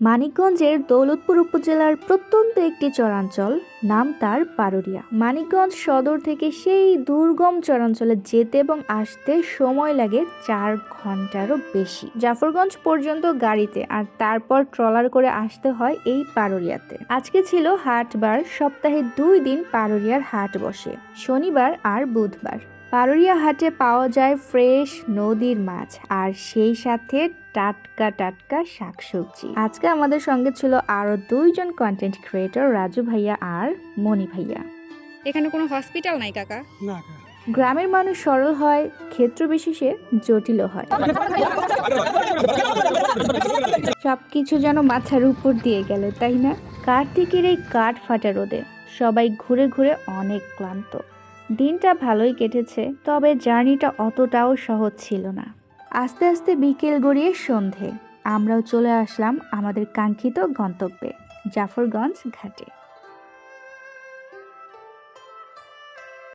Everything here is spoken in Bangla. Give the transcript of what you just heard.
মানিকগঞ্জের দৌলতপুর উপজেলার প্রত্যন্ত একটি চরাঞ্চল, নাম তার পারুরিয়া। মানিকগঞ্জ সদর থেকে সেই দুর্গম চরাঞ্চলে যেতে এবং আসতে সময় লাগে চার ঘন্টারও বেশি। জাফরগঞ্জ পর্যন্ত গাড়িতে আর তারপর ট্রলার করে আসতে হয় এই পারুরিয়াতে। আজকে ছিল হাটবার, সপ্তাহে দুই দিন পারুরিয়ার হাট বসে। শনিবার আর বুধবার। পারুরিয়া হাটে পাওয়া যায় ফ্রেশ নদীর মাছ আর সেই সাথে টাটকা টাটকা শাকসবজি। আজকে আমাদের সঙ্গে ছিল আরও দুইজন কন্টেন্ট ক্রিয়েটর রাজু ভাইয়া আর মনি ভাইয়া। এখানে কোনো হসপিটাল নাই কাকা? না গ্রামের মানুষ সরল হয় ক্ষেত্র বিশেষে জটিলও হয়। সবকিছু যেন মাথার উপর দিয়ে গেল তাই না? কার্তিকের এই কাঠ ফাটা রোদে সবাই ঘুরে ঘুরে অনেক ক্লান্ত। দিনটা ভালোই কেটেছে, তবে জার্নিটা অতটাও সহজ ছিল না। আস্তে আস্তে বিকেল গড়িয়ে সন্ধে। আমরাও চলে আসলাম আমাদের কাঙ্ক্ষিত গন্তব্যে, জাফরগঞ্জ ঘাটে।